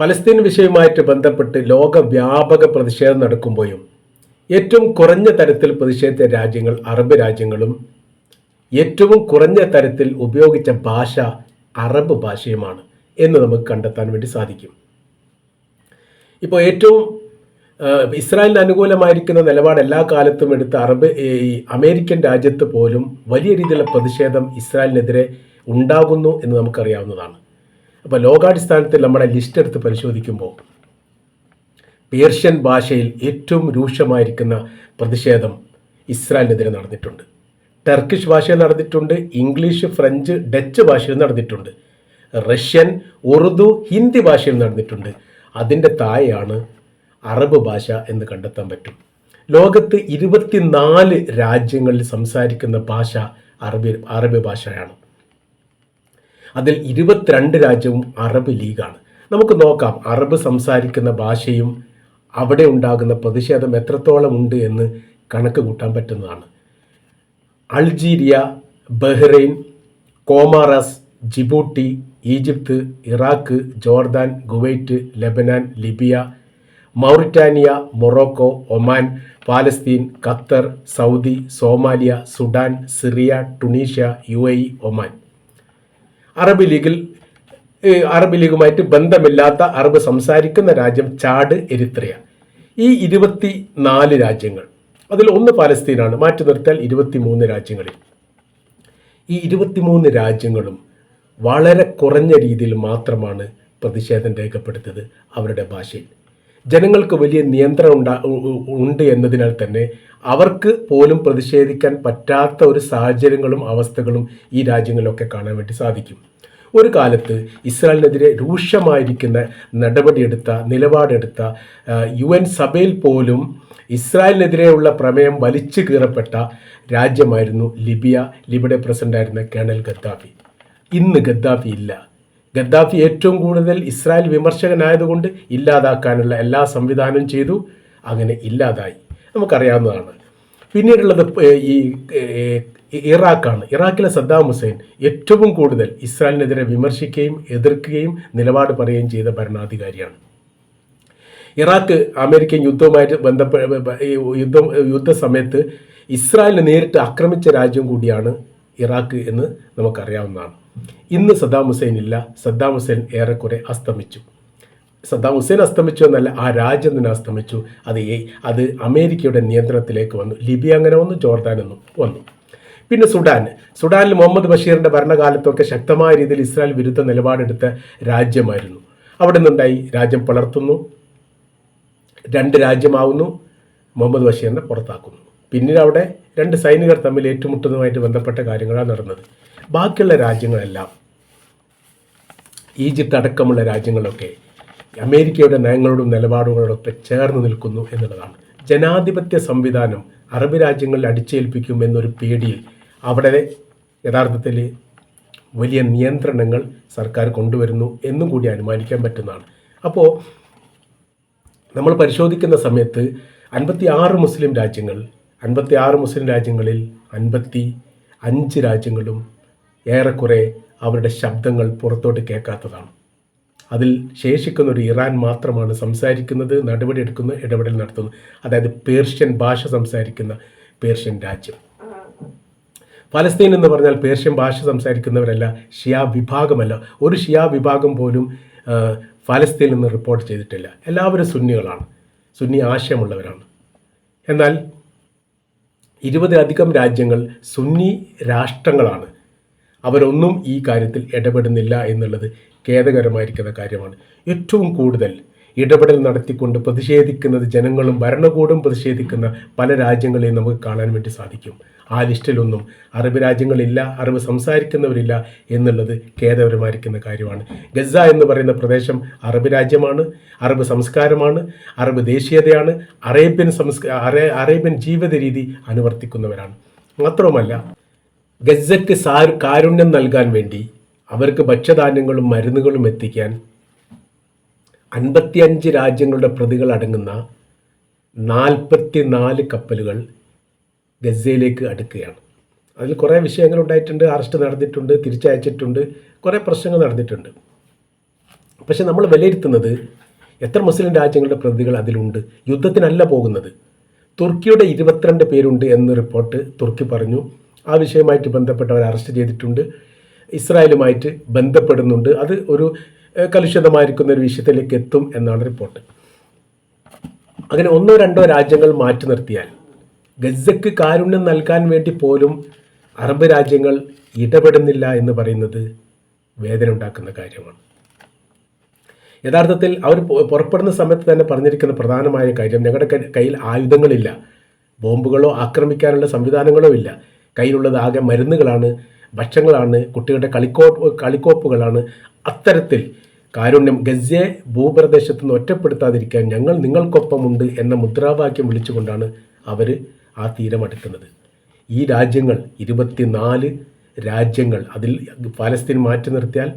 ഫലസ്തീൻ വിഷയവുമായിട്ട് ബന്ധപ്പെട്ട് ലോകവ്യാപക പ്രതിഷേധം നടക്കുമ്പോഴും ഏറ്റവും കുറഞ്ഞ തരത്തിൽ പ്രതിഷേധിച്ച രാജ്യങ്ങൾ അറബ് രാജ്യങ്ങളും ഏറ്റവും കുറഞ്ഞ തരത്തിൽ ഉപയോഗിച്ച ഭാഷ അറബ് ഭാഷയുമാണ് എന്ന് നമുക്ക് കണ്ടെത്താൻ വേണ്ടി സാധിക്കും. ഇപ്പോൾ ഏറ്റവും ഇസ്രായേലിന് അനുകൂലമായിരിക്കുന്ന നിലപാട് എല്ലാ കാലത്തും എടുത്ത് അറബ് ഈ അമേരിക്കൻ രാജ്യത്ത് പോലും വലിയ രീതിയിലുള്ള പ്രതിഷേധം ഇസ്രായേലിനെതിരെ ഉണ്ടാകുന്നു എന്ന് നമുക്കറിയാവുന്നതാണ്. അപ്പോൾ ലോകാടിസ്ഥാനത്തിൽ നമ്മുടെ ലിസ്റ്റ് എടുത്ത് പരിശോധിക്കുമ്പോൾ പേർഷ്യൻ ഭാഷയിൽ ഏറ്റവും രൂക്ഷമായിരിക്കുന്ന പ്രതിഷേധം ഇസ്രായേലിനെതിരെ നടന്നിട്ടുണ്ട്. ടർക്കിഷ് ഭാഷയിൽ നടന്നിട്ടുണ്ട് ഇംഗ്ലീഷ് ഫ്രഞ്ച് ഡച്ച് ഭാഷയിൽ നടന്നിട്ടുണ്ട് റഷ്യൻ ഉറുദു ഹിന്ദി ഭാഷയിൽ നടന്നിട്ടുണ്ട്. അതിന്റെ തായയാണ് അറബ് ഭാഷ എന്ന് കണ്ടെത്താൻ പറ്റും. ലോകത്ത് ഇരുപത്തിനാല് രാജ്യങ്ങളിൽ സംസാരിക്കുന്ന ഭാഷ അറബി അറബി ഭാഷയാണ്. അതിൽ ഇരുപത്തിരണ്ട് രാജ്യവും അറബ് ലീഗാണ്. നമുക്ക് നോക്കാം അറബ് സംസാരിക്കുന്ന ഭാഷയും അവിടെ ഉണ്ടാകുന്ന പ്രതിഷേധം എത്രത്തോളം ഉണ്ട് എന്ന് കണക്ക് കൂട്ടാൻ പറ്റുന്നതാണ്. Algeria Bahrain Comoros Djibouti Egypt Iraq Jordan Kuwait Lebanon Libya Mauritania Morocco Oman Palestine Qatar Saudi Somalia Sudan Syria Tunisia U Oman. Arab ലീഗിൽ അറബ് ലീഗുമായിട്ട് ബന്ധമില്ലാത്ത അറബ് സംസാരിക്കുന്ന രാജ്യം ചാഡ് എരിത്രയ. ഈ ഇരുപത്തി നാല് രാജ്യങ്ങൾ അതിൽ ഒന്ന് പാലസ്തീനാണ് മാറ്റി നിർത്തിയാൽ ഇരുപത്തി മൂന്ന് രാജ്യങ്ങളിൽ. ഈ ഇരുപത്തിമൂന്ന് രാജ്യങ്ങളും വളരെ കുറഞ്ഞ രീതിയിൽ മാത്രമാണ് പ്രതിഷേധം രേഖപ്പെടുത്തിയത് അവരുടെ ഭാഷയിൽ. ജനങ്ങൾക്ക് വലിയ നിയന്ത്രണം ഉണ്ടാ ഉണ്ട് എന്നതിനാൽ തന്നെ അവർക്ക് പോലും പ്രതിഷേധിക്കാൻ പറ്റാത്ത ഒരു സാഹചര്യങ്ങളും അവസ്ഥകളും ഈ രാജ്യങ്ങളിലൊക്കെ കാണാൻ വേണ്ടി സാധിക്കും. ഒരു കാലത്ത് ഇസ്രായേലിനെതിരെ രൂക്ഷമായിരിക്കുന്ന നടപടിയെടുത്ത നിലപാടെടുത്ത യു എൻ സഭയിൽ പോലും ഇസ്രായേലിനെതിരെയുള്ള പ്രമേയം വലിച്ചു കീറപ്പെട്ട രാജ്യമായിരുന്നു ലിബിയ. ലിബിയുടെ പ്രസിഡന്റായിരുന്ന കേണൽ ഗദ്ദാഫി. ഇന്ന് ഗദ്ദാഫി ഇല്ല. ഗദ്ദാഫി ഏറ്റവും കൂടുതൽ ഇസ്രായേൽ വിമർശകനായതുകൊണ്ട് ഇല്ലാതാക്കാനുള്ള എല്ലാ സംവിധാനവും ചെയ്തു. അങ്ങനെ ഇല്ലാതായി. നമുക്കറിയാവുന്നതാണ്. പിന്നീടുള്ളത് ഈ ഇറാഖാണ്. ഇറാഖിലെ സദ്ദാം ഹുസൈൻ ഏറ്റവും കൂടുതൽ ഇസ്രായേലിനെതിരെ വിമർശിക്കുകയും എതിർക്കുകയും നിലപാട് പറയുകയും ചെയ്ത ഭരണാധികാരിയാണ്. ഇറാഖ് അമേരിക്കൻ യുദ്ധവുമായിട്ട് ബന്ധപ്പെട്ട യുദ്ധം യുദ്ധ സമയത്ത് ഇസ്രായേലിനെ നേരിട്ട് ആക്രമിച്ച രാജ്യം കൂടിയാണ് ഇറാഖ് എന്ന് നമുക്കറിയാവുന്നതാണ്. ഇന്ന് സദ്ദാം ഹുസൈൻ ഇല്ല സദ്ദാം ഹുസൈൻ ഏറെക്കുറെ അസ്തമിച്ചു. സദ്ദാം ഹുസൈൻ അസ്തമിച്ചു എന്നല്ല ആ രാജ്യം തന്നെ അസ്തമിച്ചു. അത് അത് അമേരിക്കയുടെ നിയന്ത്രണത്തിലേക്ക് വന്നു. ലിബിയ അങ്ങനെ വന്നു ജോർദാൻ എന്നും വന്നു. പിന്നെ സുഡാൻ. സുഡാനിൽ മുഹമ്മദ് ബഷീറിന്റെ ഭരണകാലത്തൊക്കെ ശക്തമായ രീതിയിൽ ഇസ്രായേൽ വിരുദ്ധ നിലപാടെടുത്ത രാജ്യമായിരുന്നു. അവിടെ നിന്നുണ്ടായി രാജ്യം പുലർത്തുന്നു രണ്ട് രാജ്യമാവുന്നു മുഹമ്മദ് ബഷീറിനെ പുറത്താക്കുന്നു. പിന്നീട് അവിടെ രണ്ട് സൈനികർ തമ്മിൽ ഏറ്റുമുട്ടുന്നതുമായിട്ട് ബന്ധപ്പെട്ട കാര്യങ്ങളാണ് നടന്നത്. ബാക്കിയുള്ള രാജ്യങ്ങളെല്ലാം ഈജിപ്ത് അടക്കമുള്ള രാജ്യങ്ങളൊക്കെ അമേരിക്കയുടെ നയങ്ങളോടും നിലപാടുകളോടൊക്കെ ചേർന്ന് നിൽക്കുന്നു എന്നുള്ളതാണ്. ജനാധിപത്യ സംവിധാനം അറബ് രാജ്യങ്ങളിൽ അടിച്ചേൽപ്പിക്കും എന്നൊരു പേടിയിൽ അവിടെ യഥാർത്ഥത്തിൽ വലിയ നിയന്ത്രണങ്ങൾ സർക്കാർ കൊണ്ടുവരുന്നു എന്നും കൂടി അനുമാനിക്കാൻ പറ്റുന്നതാണ്. അപ്പോൾ നമ്മൾ പരിശോധിക്കുന്ന സമയത്ത് അൻപത്തി ആറ് മുസ്ലിം രാജ്യങ്ങൾ അൻപത്തി ആറ് മുസ്ലിം രാജ്യങ്ങളിൽ അൻപത്തി അഞ്ച് രാജ്യങ്ങളും ഏറെക്കുറെ അവരുടെ ശബ്ദങ്ങൾ പുറത്തോട്ട് കേൾക്കാത്തതാണ്. അതിൽ ശേഷിക്കുന്ന ഒരു ഇറാൻ മാത്രമാണ് സംസാരിക്കുന്നത് എടുക്കുന്ന ഇടപെടൽ നടത്തുന്നത് അതായത് പേർഷ്യൻ ഭാഷ സംസാരിക്കുന്ന പേർഷ്യൻ രാജ്യം. ഫലസ്തീൻ എന്ന് പറഞ്ഞാൽ പേർഷ്യൻ ഭാഷ സംസാരിക്കുന്നവരല്ല ഷിയ വിഭാഗമല്ല. ഒരു ഷിയ വിഭാഗം പോലും ഫലസ്തീൻ നിന്ന് റിപ്പോർട്ട് ചെയ്തിട്ടില്ല. എല്ലാവരും സുന്നികളാണ്. സുന്നി ആശയമുള്ളവരാണ്. എന്നാൽ ഇരുപതിലധികം രാജ്യങ്ങൾ സുന്നി രാഷ്ട്രങ്ങളാണ്. അവരൊന്നും ഈ കാര്യത്തിൽ ഇടപെടുന്നില്ല എന്നുള്ളത് ഖേദകരമായിരിക്കുന്ന കാര്യമാണ്. ഏറ്റവും കൂടുതൽ ഇടപെടൽ നടത്തിക്കൊണ്ട് പ്രതിഷേധിക്കുന്നത് ജനങ്ങളും ഭരണകൂടം പ്രതിഷേധിക്കുന്ന പല രാജ്യങ്ങളെയും നമുക്ക് കാണാൻ വേണ്ടി സാധിക്കും. ആ ലിസ്റ്റിലൊന്നും അറബ് രാജ്യങ്ങളില്ല അറബ് സംസാരിക്കുന്നവരില്ല എന്നുള്ളത് ഖേദപരമായിരിക്കുന്ന കാര്യമാണ്. ഗസ എന്ന് പറയുന്ന പ്രദേശം അറബ് രാജ്യമാണ് അറബ് സംസ്കാരമാണ് അറബ് ദേശീയതയാണ് അറേബ്യൻ സംസ്കാര അറേ അറേബ്യൻ ജീവിത രീതി അനുവർത്തിക്കുന്നവരാണ്. മാത്രവുമല്ല ഗസയ്ക്ക് സാ കാരുണ്യം നൽകാൻ വേണ്ടി അവർക്ക് ഭക്ഷ്യധാന്യങ്ങളും മരുന്നുകളും എത്തിക്കാൻ അൻപത്തിയഞ്ച് രാജ്യങ്ങളുടെ പ്രതികൾ അടങ്ങുന്ന നാൽപ്പത്തി നാല് കപ്പലുകൾ ഗസയിലേക്ക് അടുക്കുകയാണ്. അതിൽ കുറേ വിഷയങ്ങൾ ഉണ്ടായിട്ടുണ്ട് അറസ്റ്റ് നടന്നിട്ടുണ്ട് തിരിച്ചയച്ചിട്ടുണ്ട് കുറേ പ്രശ്നങ്ങൾ നടന്നിട്ടുണ്ട്. പക്ഷെ നമ്മൾ വിലയിരുത്തുന്നത് എത്ര മുസ്ലിം രാജ്യങ്ങളുടെ പ്രതികൾ അതിലുണ്ട് യുദ്ധത്തിനല്ല പോകുന്നത്. തുർക്കിയുടെ ഇരുപത്തിരണ്ട് പേരുണ്ട് എന്ന് റിപ്പോർട്ട് തുർക്കി പറഞ്ഞു. ആ വിഷയമായിട്ട് ബന്ധപ്പെട്ടവരെ അറസ്റ്റ് ചെയ്തിട്ടുണ്ട്. ഇസ്രായേലുമായിട്ട് ബന്ധപ്പെടുന്നുണ്ട്. അത് ഒരു കലുഷിതമായിരിക്കുന്ന ഒരു വിഷയത്തിലേക്ക് എത്തും എന്നാണ് റിപ്പോർട്ട്. അങ്ങനെ ഒന്നോ രണ്ടോ രാജ്യങ്ങൾ മാറ്റി നിർത്തിയാൽ ഗസക്ക് കാരുണ്യം നൽകാൻ വേണ്ടി പോലും അറബ് രാജ്യങ്ങൾ ഇടപെടുന്നില്ല എന്ന് പറയുന്നത് വേദന ഉണ്ടാക്കുന്ന കാര്യമാണ്. യഥാർത്ഥത്തിൽ അവർ പുറപ്പെടുന്ന സമയത്ത് തന്നെ പറഞ്ഞിരിക്കുന്ന പ്രധാനമായ കാര്യം ഞങ്ങളുടെ കയ്യിൽ ആയുധങ്ങളില്ല ബോംബുകളോ ആക്രമിക്കാനുള്ള സംവിധാനങ്ങളോ ഇല്ല. കയ്യിലുള്ളത് ആകെ മരുന്നുകളാണ് ഭക്ഷണങ്ങളാണ് കുട്ടികളുടെ കളിക്കോ കളിക്കോപ്പുകളാണ്. അത്തരത്തിൽ കാരുണ്യം ഗസയെ ഭൂപ്രദേശത്ത് നിന്ന് ഒറ്റപ്പെടുത്താതിരിക്കാൻ ഞങ്ങൾ നിങ്ങൾക്കൊപ്പമുണ്ട് എന്ന മുദ്രാവാക്യം വിളിച്ചുകൊണ്ടാണ് അവർ ആ തീരമെടുക്കുന്നത് ഈ രാജ്യങ്ങൾ ഇരുപത്തിനാല് രാജ്യങ്ങൾ അതിൽ പാലസ്തീൻ മാറ്റി നിർത്തിയാൽ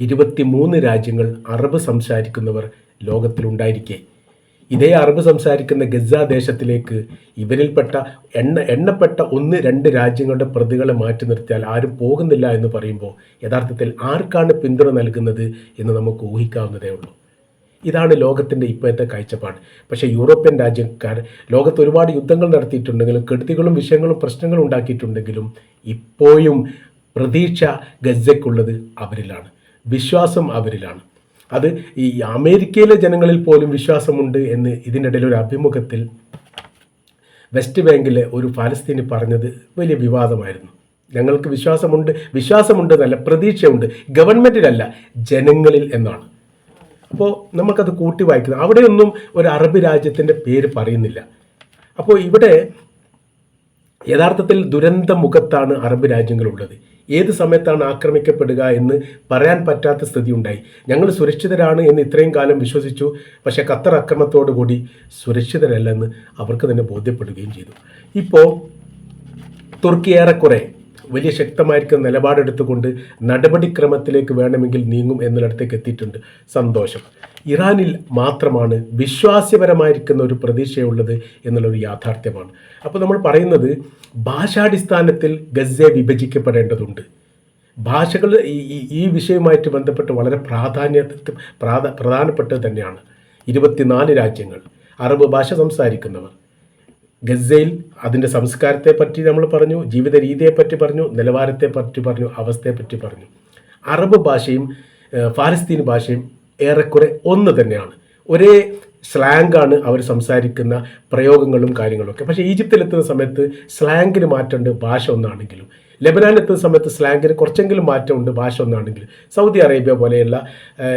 ഇരുപത്തിമൂന്ന് രാജ്യങ്ങൾ അറബ് സംസാരിക്കുന്നവർ ലോകത്തിലുണ്ടായിരിക്കെ. ഇതേ അറബ് സംസാരിക്കുന്ന ഗസ ദേശത്തിലേക്ക് ഇവരിൽപ്പെട്ട എണ്ണ എണ്ണപ്പെട്ട ഒന്ന് രണ്ട് രാജ്യങ്ങളുടെ പ്രതികളെ മാറ്റി നിർത്തിയാൽ ആരും പോകുന്നില്ല എന്ന് പറയുമ്പോൾ യഥാർത്ഥത്തിൽ ആർക്കാണ് പിന്തുണ നൽകുന്നത് എന്ന് നമുക്ക് ഊഹിക്കാവുന്നതേ ഉള്ളൂ. ഇതാണ് ലോകത്തിന്റെ ഇപ്പോഴത്തെ കാഴ്ചപ്പാട്. പക്ഷേ യൂറോപ്യൻ രാജ്യക്കാർ ലോകത്ത് ഒരുപാട് യുദ്ധങ്ങൾ നടത്തിയിട്ടുണ്ടെങ്കിലും കെടുതികളും വിഷയങ്ങളും പ്രശ്നങ്ങളും ഉണ്ടാക്കിയിട്ടുണ്ടെങ്കിലും ഇപ്പോഴും പ്രതീക്ഷ ഗസയ്ക്കുള്ളത് അവരിലാണ്. വിശ്വാസം അവരിലാണ്. അത് ഈ അമേരിക്കയിലെ ജനങ്ങളിൽ പോലും വിശ്വാസമുണ്ട് എന്ന് ഇതിനിടയിൽ ഒരു അഭിമുഖത്തിൽ വെസ്റ്റ് ബാങ്കിലെ ഒരു ഫലസ്തീനി പറഞ്ഞത് വലിയ വിവാദമായിരുന്നു. ഞങ്ങൾക്ക് വിശ്വാസമുണ്ട് വിശ്വാസമുണ്ട് എന്നല്ല പ്രതീക്ഷയുണ്ട്. ഗവൺമെന്റിലല്ല ജനങ്ങളിൽ എന്നാണ്. അപ്പോൾ നമുക്കത് കൂട്ടി വായിക്കുന്നത് അവിടെയൊന്നും ഒരു അറബ് രാജ്യത്തിന്റെ പേര് പറയുന്നില്ല. അപ്പോൾ ഇവിടെ യഥാർത്ഥത്തിൽ ദുരന്ത മുഖത്താണ് അറബ് രാജ്യങ്ങളുള്ളത്. ഏത് സമയത്താണ് ആക്രമിക്കപ്പെടുക എന്ന് പറയാൻ പറ്റാത്ത സ്ഥിതി ഉണ്ടായി ഞങ്ങൾ സുരക്ഷിതരാണ് എന്ന് ഇത്രയും കാലം വിശ്വസിച്ചു. പക്ഷേ ഖത്തർ അക്രമത്തോടുകൂടി സുരക്ഷിതരല്ലെന്ന് അവർക്ക് തന്നെ ബോധ്യപ്പെടുകയും ചെയ്തു. ഇപ്പോൾ തുർക്കി ഏറെക്കുറെ വലിയ ശക്തമായിരിക്കുന്ന നിലപാടെടുത്തുകൊണ്ട് നടപടിക്രമത്തിലേക്ക് വേണമെങ്കിൽ നീങ്ങും എന്നിടത്തേക്ക് എത്തിയിട്ടുണ്ട് സന്തോഷം. ഇറാനിൽ മാത്രമാണ് വിശ്വാസ്യപരമായിരിക്കുന്ന ഒരു പ്രതീക്ഷയുള്ളത് എന്നുള്ളൊരു യാഥാർത്ഥ്യമാണ്. അപ്പോൾ നമ്മൾ പറയുന്നത് ഭാഷാടിസ്ഥാനത്തിൽ ഗസയെ വിഭജിക്കപ്പെടേണ്ടതുണ്ട്. ഭാഷകൾ ഈ- ഈ വിഷയവുമായിട്ട് ബന്ധപ്പെട്ട് വളരെ പ്രാധാന്യ പ്രാധ പ്രധാനപ്പെട്ടത് തന്നെയാണ്. ഇരുപത്തിനാല് രാജ്യങ്ങൾ അറബ് ഭാഷ സംസാരിക്കുന്നവർ. ഗസയിൽ അതിന്റെ സംസ്കാരത്തെ പറ്റി നമ്മൾ പറഞ്ഞു ജീവിത രീതിയെ പറ്റി പറഞ്ഞു നിലവാരത്തെ പറ്റി പറഞ്ഞു അവസ്ഥയെ പറ്റി പറഞ്ഞു. അറബ് ഭാഷയും ഫാലസ്തീൻ ഭാഷയും ഏറെക്കുറെ ഒന്ന് തന്നെയാണ്. ഒരേ സ്ലാങ്കാണ് അവർ സംസാരിക്കുന്ന പ്രയോഗങ്ങളും കാര്യങ്ങളൊക്കെ. പക്ഷേ ഈജിപ്തിലെത്തുന്ന സമയത്ത് സ്ലാങ്കിന് മാറ്റമുണ്ട് ഭാഷ ഒന്നാണെങ്കിലും. ലെബനാനിലെത്തുന്ന സമയത്ത് സ്ലാങ്കിന് കുറച്ചെങ്കിലും മാറ്റമുണ്ട് ഭാഷ ഒന്നാണെങ്കിലും. സൗദി അറേബ്യ പോലെയുള്ള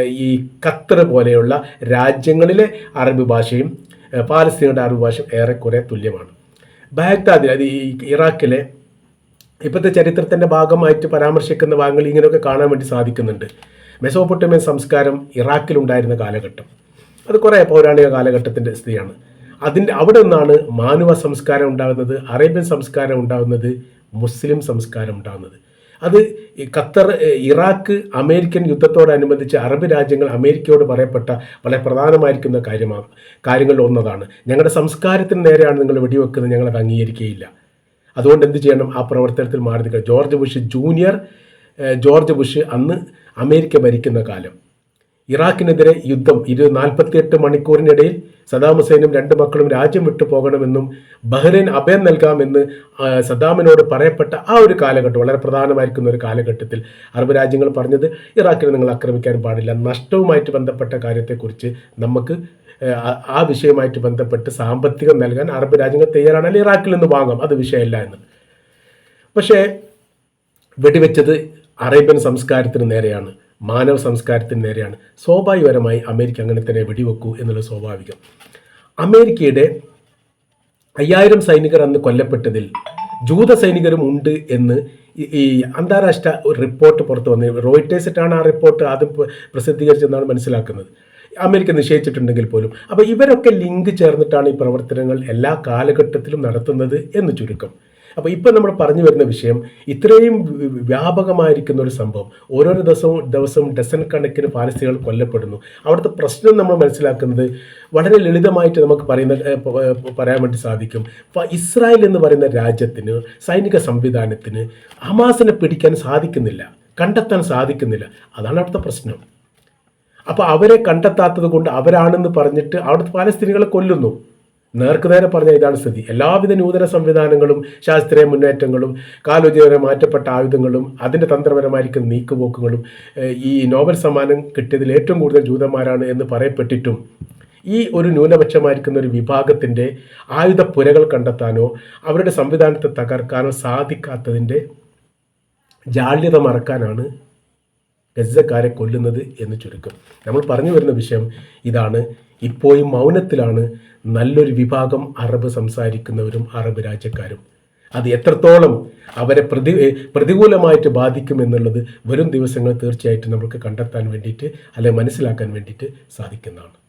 ഈ ഖത്തർ പോലെയുള്ള രാജ്യങ്ങളിലെ അറബ് ഭാഷയും പാലസ്തീനയുടെ അറബ് ഭാഷയും ഏറെക്കുറെ തുല്യമാണ്. ബാഗ്ദാദിൽ അത് ഈ ഇറാഖിലെ ഇപ്പോഴത്തെ ചരിത്രത്തിന്റെ ഭാഗമായിട്ട് പരാമർശിക്കുന്ന ഭാഗങ്ങൾ ഇങ്ങനെയൊക്കെ കാണാൻ വേണ്ടി സാധിക്കുന്നുണ്ട്. മെസോപ്പൊട്ടേമിയൻ സംസ്കാരം ഇറാഖിലുണ്ടായിരുന്ന കാലഘട്ടം. അത് കുറേ പൗരാണിക കാലഘട്ടത്തിന്റെ സ്ഥിതിയാണ്. അതിന്റെ അവിടെ നിന്നാണ് മാനവ സംസ്കാരം ഉണ്ടാകുന്നത് അറേബ്യൻ സംസ്കാരം ഉണ്ടാകുന്നത് മുസ്ലിം സംസ്കാരം ഉണ്ടാകുന്നത്. അത് ഖത്തർ ഇറാഖ് അമേരിക്കൻ യുദ്ധത്തോടനുബന്ധിച്ച് അറബ് രാജ്യങ്ങൾ അമേരിക്കയോട് പറയപ്പെട്ട വളരെ പ്രധാനമായിരിക്കുന്ന കാര്യമാണ് കാര്യങ്ങളിൽ ഒന്നതാണ്. ഞങ്ങളുടെ സംസ്കാരത്തിന് നേരെയാണ് നിങ്ങൾ വെടിവെക്കുന്നത് ഞങ്ങളത് അംഗീകരിക്കുകയില്ല. അതുകൊണ്ട് എന്ത് ചെയ്യണം? ആ പ്രവർത്തനത്തിൽ മാറി നിൽക്കുക George Bush junior George Bush അന്ന് അമേരിക്ക ഭരിക്കുന്ന കാലം. ഇറാഖിനെതിരെ യുദ്ധം ഇരു നാൽപ്പത്തിയെട്ട് മണിക്കൂറിനിടയിൽ സദാം ഹുസൈനും രണ്ട് മക്കളും രാജ്യം വിട്ടു പോകണമെന്നും ബഹ്റൈൻ അഭയം നൽകാമെന്ന് സദാമിനോട് പറയപ്പെട്ട ആ ഒരു കാലഘട്ടം വളരെ പ്രധാനമായിരിക്കുന്ന ഒരു കാലഘട്ടത്തിൽ അറബ് രാജ്യങ്ങൾ പറഞ്ഞത് ഇറാഖിനെ നിങ്ങൾ ആക്രമിക്കാൻ പാടില്ല. നഷ്ടവുമായിട്ട് ബന്ധപ്പെട്ട കാര്യത്തെക്കുറിച്ച് നമുക്ക് ആ- വിഷയവുമായിട്ട് ബന്ധപ്പെട്ട് സാമ്പത്തികം നൽകാൻ അറബ് രാജ്യങ്ങൾ തയ്യാറാണ്. അല്ലെങ്കിൽ ഇറാഖിൽ നിന്ന് വാങ്ങാം അത് വിഷയമല്ല എന്ന് പക്ഷേ വെടിവെച്ചത് അറേബ്യൻ സംസ്കാരത്തിന് നേരെയാണ്. മാനവ സംസ്കാരത്തിന് നേരെയാണ്. സ്വാഭാവികപരമായി അമേരിക്ക അങ്ങനെ തന്നെ വെടിവെക്കൂ എന്നുള്ളത് സ്വാഭാവികം. അമേരിക്കയുടെ അയ്യായിരം സൈനികർ അന്ന് കൊല്ലപ്പെട്ടതിൽ ജൂത സൈനികരും ഉണ്ട് എന്ന് ഈ- അന്താരാഷ്ട്ര റിപ്പോർട്ട് പുറത്തു വന്നത് റോയിറ്റേഴ്സിട്ടാണ് ആ റിപ്പോർട്ട് ആദ്യം പ്ര- പ്രസിദ്ധീകരിച്ചതെന്നാണ് മനസ്സിലാക്കുന്നത്. അമേരിക്ക നിശ്ചയിച്ചിട്ടുണ്ടെങ്കിൽ പോലും. അപ്പോൾ ഇവരൊക്കെ ലിങ്ക് ചേർന്നിട്ടാണ് ഈ പ്രവർത്തനങ്ങൾ എല്ലാ കാലഘട്ടത്തിലും നടത്തുന്നത് എന്ന് ചുരുക്കം. അപ്പോൾ ഇപ്പം നമ്മൾ പറഞ്ഞു വരുന്ന വിഷയം ഇത്രയും വ്യാപകമായിരിക്കുന്ന ഒരു സംഭവം. ഓരോരോ ദിവസവും ദിവസവും ഡസൻ കണക്കിന് പാലസ്തീനികൾ കൊല്ലപ്പെടുന്നു. അവിടുത്തെ പ്രശ്നം നമ്മൾ മനസ്സിലാക്കുന്നത് വളരെ ലളിതമായിട്ട് നമുക്ക് പറയുന്ന പറയാൻ വേണ്ടി സാധിക്കും. ഇസ്രായേൽ എന്ന് പറയുന്ന രാജ്യത്തിന് സൈനിക സംവിധാനത്തിന് ഹമാസിനെ പിടിക്കാൻ സാധിക്കുന്നില്ല. കണ്ടെത്താൻ സാധിക്കുന്നില്ല. അതാണ് അവിടുത്തെ പ്രശ്നം. അപ്പോൾ അവരെ കണ്ടെത്താത്തത് കൊണ്ട് അവരാണെന്ന് പറഞ്ഞിട്ട് അവിടുത്തെ പാലസ്തീനികളെ കൊല്ലുന്നു. നേർക്ക് നേരെ പറഞ്ഞ ഇതാണ് സ്ഥിതി. എല്ലാവിധ നൂതന സംവിധാനങ്ങളും ശാസ്ത്രീയ മുന്നേറ്റങ്ങളും കാലോചിതരെ മാറ്റപ്പെട്ട ആയുധങ്ങളും അതിന്റെ തന്ത്രപരമായിരിക്കുന്ന നീക്കുപോക്കുകളും ഈ നോബൽ സമ്മാനം കിട്ടിയതിൽ ഏറ്റവും കൂടുതൽ ജൂതന്മാരാണ് എന്ന് പറയപ്പെട്ടിട്ടും ഈ ഒരു ന്യൂനപക്ഷമായിരിക്കുന്ന ഒരു വിഭാഗത്തിന്റെ ആയുധപ്പുരകൾ കണ്ടെത്താനോ അവരുടെ സംവിധാനത്തെ തകർക്കാനോ സാധിക്കാത്തതിന്റെ ജാള്യത മറക്കാനാണ് ഗസക്കാരെ കൊല്ലുന്നത് എന്ന് ചുരുക്കം. നമ്മൾ പറഞ്ഞു വരുന്ന വിഷയം ഇതാണ്. ഇപ്പോഴും മൗനത്തിലാണ് നല്ലൊരു വിഭാഗം അറബ് സംസാരിക്കുന്നവരും അറബ് രാജ്യക്കാരും. അത് എത്രത്തോളം അവരെ പ്രതി പ്രതികൂലമായിട്ട് ബാധിക്കും എന്നുള്ളത് വരും ദിവസങ്ങൾ തീർച്ചയായിട്ടും നമുക്ക് കണ്ടെത്താൻ വേണ്ടിയിട്ട് അല്ലെങ്കിൽ മനസ്സിലാക്കാൻ വേണ്ടിയിട്ട് സാധിക്കുന്നതാണ്.